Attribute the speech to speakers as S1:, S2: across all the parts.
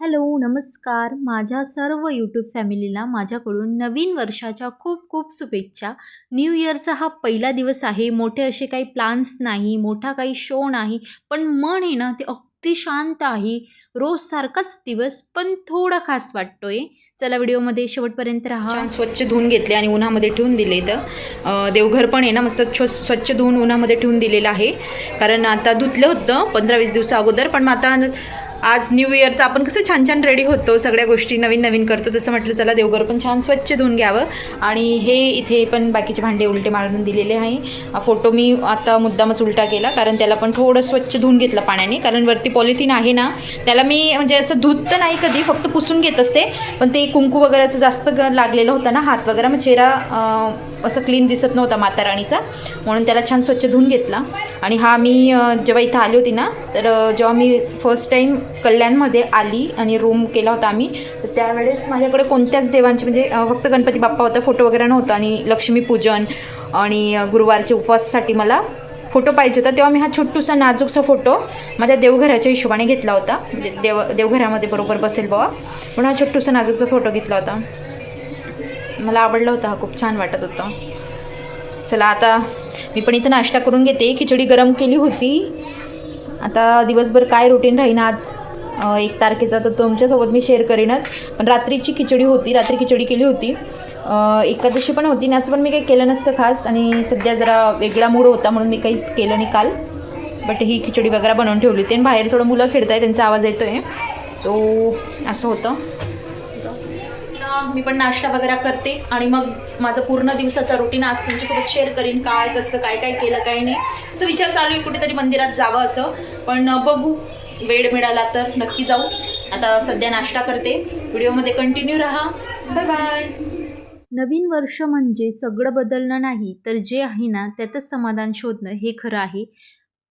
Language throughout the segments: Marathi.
S1: हॅलो नमस्कार. माझ्या सर्व यूट्यूब फॅमिलीला माझ्याकडून नवीन वर्षाच्या खूप खूप शुभेच्छा. न्यू इयरचा हा पहिला दिवस आहे. मोठे असे काही प्लान्स नाही मोठा काही शो नाही पण मन आहे ना ते अगदी शांत आहे. रोज सारखाच दिवस पण थोडा खास वाटतोय. चला व्हिडिओमध्ये शेवटपर्यंत राहा.
S2: छान स्वच्छ धुवून घेतले आणि उन्हामध्ये ठेवून दिले तर देवघर पण आहे ना मस्त छो स्वच्छ धुवून उन्हामध्ये ठेवून दिलेलं आहे. कारण आता धुतलं होतं पंधरा वीस दिवसा अगोदर पण मग आता आज न्यू इयरचं आपण कसं छान छान रेडी होतो सगळ्या गोष्टी नवीन नवीन करतो तसं म्हटलं चला देवघर पण छान स्वच्छ धुवून घ्यावं. आणि हे इथे पण बाकीचे भांडे उलटे मारून दिलेले आहे. फोटो मी आता मुद्दामच उलटा केला कारण त्याला पण थोडं स्वच्छ धुवून घेतलं पाण्याने कारण वरती पॉलिथिन आहे ना त्याला मी म्हणजे असं धुत तर नाही कधी फक्त पुसून घेत असते. पण ते कुंकू वगैरेचं जास्त ग लागलेलं होतं ना हात वगैरे मग चेहरा असं क्लीन दिसत नव्हता माताराणीचा म्हणून त्याला छान स्वच्छ धुवून घेतला. आणि हा मी जेव्हा इथं आली होती ना तर जेव्हा मी फर्स्ट टाईम कल्याणमध्ये आली आणि रूम केला होता आम्ही. तर त्यावेळेस माझ्याकडे कोणत्याच देवांचे म्हणजे फक्त गणपती बाप्पा होता फोटो वगैरे नव्हता आणि लक्ष्मीपूजन आणि गुरुवारचे गुरुवारच्या उपवासासाठी मला फोटो पाहिजे होता. तेव्हा मी हा छोटूसा नाजूकसा फोटो माझ्या देवघराच्या हिशोबाने घेतला होता. म्हणजे देव देवघरामध्ये बरोबर बसेल बाबा. म्हणून हा छोटूसा नाजूकचा फोटो घेतला होता. मला आवडला होता हा खूप छान वाटत होता. चला आता मी पण इथं नाश्ता करून घेते. खिचडी गरम केली होती. आता दिवसभर काय रुटीन राहीन आज? एक तारखेचा तर तुमच्यासोबत मी शेअर करीनच. पण रात्रीची खिचडी होती रात्री खिचडी केली होती. एकादशी पण होती आणि असं पण मी काही केलं नसतं खास आणि सध्या जरा वेगळा मूड होता म्हणून मी काहीच केलं नाही काल. बट ही खिचडी वगैरे बनवून ठेवली होती आणि बाहेर थोडं मुलं खेळत आहे त्यांचा आवाज येतो आहे सो असं होतं. मी पण नाश्ता वगैरे करते आणि मग माझं पूर्ण दिवसाचा रुटीन आज तुमच्यासोबत शेअर करीन काय कसं काय काय केलं काय नाही. असं विचार चालू आहे कुठेतरी मंदिरात जावं असं. पण बघू. वेळ मिळाला तर नक्की जाऊ. आता सध्या नाश्ता करते. व्हिडिओमध्ये कंटिन्यू राहा. बाय बाय
S1: नवीन वर्ष म्हणजे सगळं बदलणं नाही तर जे आहे ना त्यातच समाधान शोधणं हे खरं आहे.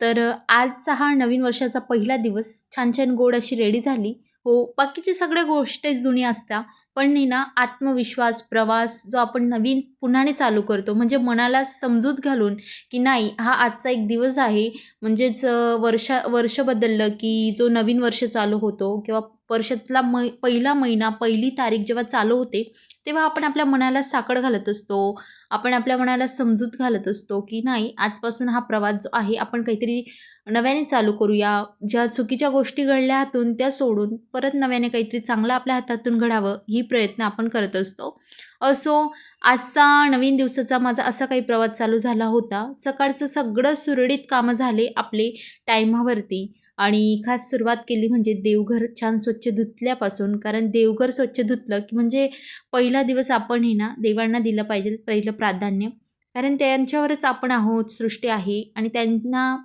S1: तर आजचा हा नवीन वर्षाचा पहिला दिवस छान छान गोड अशी रेडी झाली. हो बाकीचे सगळ्या गोष्टी जुनी असतात पण नाही ना आत्मविश्वास प्रवास जो आपण नवीन पुन्हाने चालू करतो म्हणजे मनाला समजूत घालून की नाही हा आजचा एक दिवस आहे म्हणजेच वर्षा वर्ष बदललं की जो नवीन वर्ष चालू होतो किंवा वर्षातला मै पहिला महिना पहिली तारीख जेव्हा चालू होते तेव्हा आपण आपल्या मनाला साकड घालत असतो. आपण आपल्या मनाला समजूत घालत असतो की नाही आजपासून हा प्रवास जो आहे आपण काहीतरी नव्याने चालू करूया. ज्या चुकीच्या गोष्टी घडल्या हातून त्या सोडून परत नव्याने काहीतरी चांगलं आपल्या हातातून घडावं ही प्रयत्न आपण करत असतो. असो आजचा नवीन दिवसाचा माझा असा काही प्रवास चालू झाला होता. सकाळचं सगळं सुरळीत कामं झाले आपले टायमावरती. आणि खास सुरुवात केली म्हणजे देवघर छान स्वच्छ धुतल्यापासून कारण देवघर स्वच्छ धुतलं की म्हणजे पहिला दिवस आपण हे ना देवांना दिलं पाहिजे पहिलं प्राधान्य. कारण त्यांच्यावरच आपण आहोत सृष्टी आहे आणि त्यांना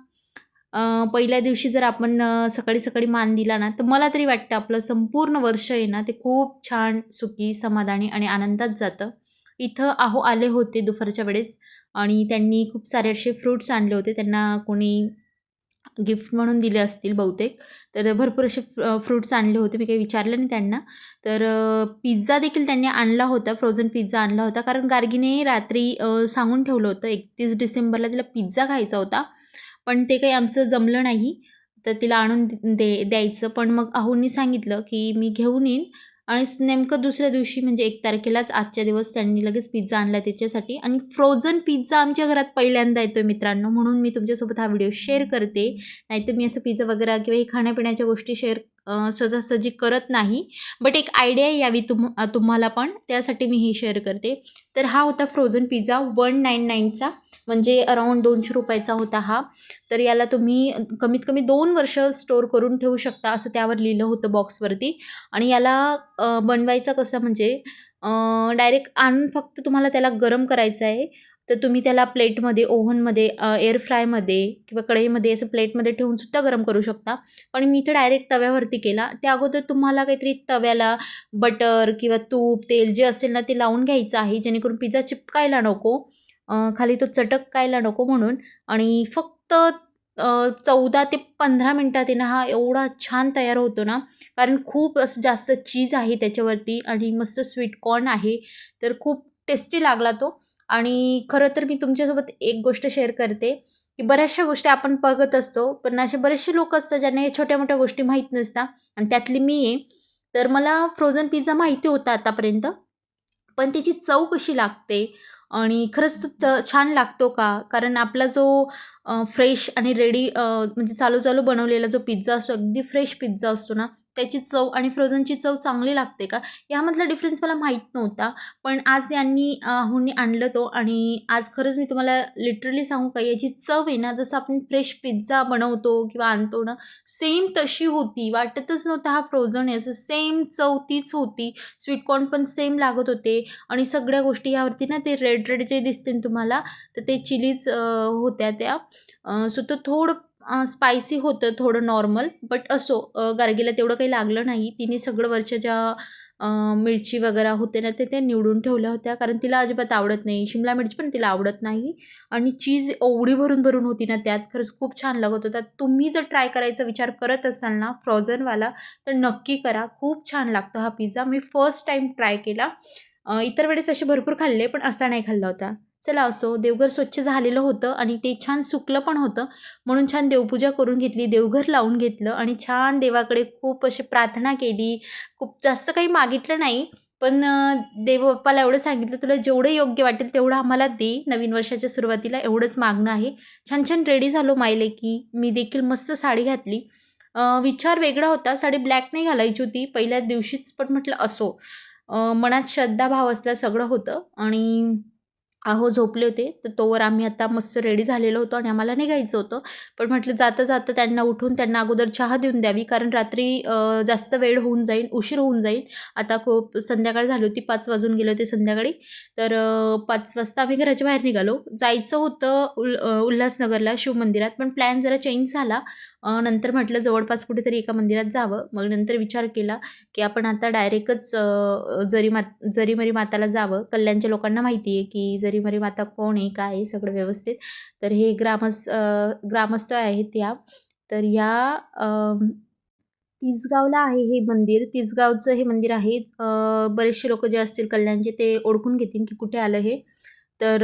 S1: पहिल्या दिवशी जर आपण सकाळी सकाळी मान दिला ना तर मला तरी वाटतं आपलं संपूर्ण वर्ष आहे ना ते खूप छान सुखी समाधानी आणि आनंदात जातं. इथं आहो आले होते दुपारच्या वेळेस आणि त्यांनी खूप सारे असे फ्रूट्स आणले होते त्यांना कोणी गिफ्ट म्हणून दिले असतील बहुतेक. तर भरपूर असे फ्रूट्स आणले होते. मी काही विचारलं नाही त्यांना. तर पिझ्झा देखील त्यांनी आणला होता. फ्रोझन पिझ्झा आणला होता. कारण गार्गीने रात्री सांगून ठेवलं होतं. एकतीस डिसेंबरला तिला पिझ्झा खायचा होता. पण ते काही आमचं जमलं नाही. तर तिला आणून दे द्यायचं. पण मग अहोंनी सांगितलं की मी घेऊन येईन. आणि नेमकं दुसऱ्या दिवशी म्हणजे एक तारखेलाच आजच्या दिवस त्यांनी लगेच पिझ्झा आणला त्याच्यासाठी. आणि फ्रोझन पिझ्झा आमच्या घरात पहिल्यांदा येतो आहे मित्रांनो म्हणून मी तुमच्यासोबत हा व्हिडिओ शेअर करते. नाहीतर मी असं पिझ्झा वगैरे किंवा हे खाण्यापिण्याच्या गोष्टी शेअर सहजासहजी करत नाही. बट एक आयडिया यावी तुम तुम्हाला पण त्यासाठी मी हे शेअर करते. तर हा होता फ्रोझन पिझ्झा वन नाईन नाईनचा म्हणजे अराऊंड दोनशे रुपयाचा होता हा. तर याला तुम्ही कमीत कमी दोन वर्ष स्टोअर करून ठेवू शकता असं त्यावर लिहिलं होतं बॉक्सवरती आणि याला बनवायचा कसं म्हणजे डायरेक्ट आणून फक्त तुम्हाला त्याला गरम करायचं आहे. तर तुम्ही त्याला प्लेटमध्ये ओव्हनमध्ये एअर फ्रायमध्ये किंवा कढईमध्ये असं प्लेटमध्ये ठेवूनसुद्धा गरम करू शकता. पण मी इथं डायरेक्ट तव्यावरती केला. त्या अगोदर तुम्हाला काहीतरी तव्याला बटर किंवा तूप तेल जे असेल ना ते लावून घ्यायचं आहे. जेणेकरून पिझ्झा चिपकायला नको. खाली तो चटकायला नको म्हणून. आणि फक्त चौदा ते पंधरा मिनटात आहे ना हा एवढा छान तयार होतो ना. कारण खूप असं जास्त चीज आहे त्याच्यावरती आणि मस्त स्वीट कॉर्न आहे. तर खूप टेस्टी लागला तो. आणि खरं तर मी तुमच्यासोबत एक गोष्ट शेअर करते की बऱ्याचशा गोष्टी आपण बघत असतो पण असे बरेचसे लोक असतात ज्यांना हे छोट्या मोठ्या गोष्टी माहीत नसतात आणि त्यातली मी आहे. तर मला फ्रोझन पिझ्झा माहिती होता आतापर्यंत पण त्याची चव कशी लागते? आणि खरंच तो त छान लागतो का? कारण आपला जो फ्रेश आणि रेडी म्हणजे चालू चालू बनवलेला जो पिझ्झा असतो अगदी फ्रेश पिझ्झा असतो ना त्याची चव आणि फ्रोझनची चव चांगली लागते का? यामधला डिफरन्स मला माहीत नव्हता. पण आज यांनी हुंनी आणलं तो आणि आज खरंच मी तुम्हाला लिटरली सांगू का याची चव आहे ना जसं आपण फ्रेश पिझ्झा बनवतो किंवा आणतो ना सेम तशी होती. वाटतच नव्हतं हा फ्रोझन आहे. असं सेम चव तीच होती. स्वीटकॉर्न पण सेम लागत होते. आणि सगळ्या गोष्टी यावरती ना ते रेड रेड जे दिसतील तुम्हाला तर ते चिलीज होत्या त्या. सो तो थोडं स्पायसी होतं थोडं नॉर्मल बट असो गार्गीला तेवढं काही लागलं नाही. तिने सगळं वरच्या ज्या मिरची वगैरे होते ना ते ते निवडून ठेवल्या होत्या. कारण तिला अजिबात आवडत नाही. शिमला मिरची पण तिला आवडत नाही. आणि चीज एवढी भरून भरून होती ना त्यात. खरंच खूप छान लागत होता. तुम्ही जर ट्राय करायचा विचार करत असाल ना फ्रॉझनवाला तर नक्की करा. खूप छान लागतो हा पिझ्झा मी फर्स्ट टाईम ट्राय केला. इतर वेळेस असे भरपूर खाल्ले पण असा नाही खाल्ला होता. चला असो देवघर स्वच्छ झालेलं होतं आणि ते छान सुकलं पण होतं. म्हणून छान देवपूजा करून घेतली देवघर लावून घेतलं आणि छान देवाकडे खूप अशी प्रार्थना केली. खूप जास्त काही मागितलं नाही पण देवबाप्पाला एवढं सांगितलं तुला जेवढं योग्य वाटेल तेवढं आम्हाला दे. नवीन वर्षाच्या सुरुवातीला एवढंच मागणं आहे. छान छान रेडी झालो मायले की मी देखील मस्त साडी घातली. विचार वेगळा होता. साडी ब्लॅक नाही घालायची होती. पहिल्या दिवशीच पण म्हटलं असो. मनात मनात श्रद्धाभाव असला सगळं होतं आणि अहो झोपले होते. तर तोवर आम्ही आता मस्त रेडी झालेलो होतो आणि आम्हाला निघायचं होतं. पण म्हटलं जाता जाता त्यांना उठून त्यांना अगोदर चहा देऊन द्यावी. कारण रात्री जास्त वेळ होऊन जाईल उशीर होऊन जाईल आता खूप संध्याकाळ झाली होती पाच वाजून गेले होते संध्याकाळी. तर पाच वाजता आम्ही घराच्या बाहेर निघालो. जायचं होतं उल उल्हासनगरला शिवमंदिरात पण प्लॅन जरा चेंज झाला. नंतर म्हटलं जवळपास कुठेतरी एका मंदिरात जावं. मग नंतर विचार केला की आपण आता डायरेक्टच जरी मात जरीमरी माताला जावं. कल्याणच्या लोकांना माहिती आहे की जरी जरीमरी माता कोण आहे? काय आहे? सगळं व्यवस्थित. तर हे ग्रामस ग्रामस्थ आहेत या तर या तिसगावला आहे हे मंदिर. तिसगावचं हे मंदिर आहे. बरेचसे लोक जे असतील कल्याणचे ते ओळखून घेतील की कुठे आलं हे. तर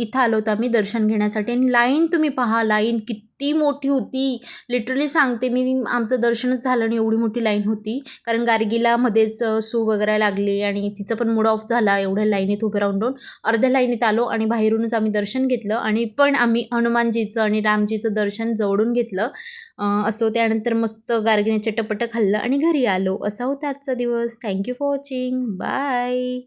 S1: इथं आलो होतो आम्ही दर्शन घेण्यासाठी आणि लाईन तुम्ही पहा लाईन किती मोठी होती. लिटरली सांगते मी आमचं दर्शनच झालं आणि एवढी मोठी लाईन होती. कारण गार्गीला मध्येच सू वगैरे लागली आणि तिचं पण मूड ऑफ झाला एवढ्या लाईनीत उभे राहून राहून अर्ध्या लाईनीत आलो आणि बाहेरूनच आम्ही दर्शन घेतलं आणि पण आम्ही हनुमानजीचं आणि रामजीचं दर्शन जवळून घेतलं. असो त्यानंतर मस्त गार्गीने चटपट खाल्लं आणि घरी आलो. असा होता आजचा दिवस. Thank you for watching bye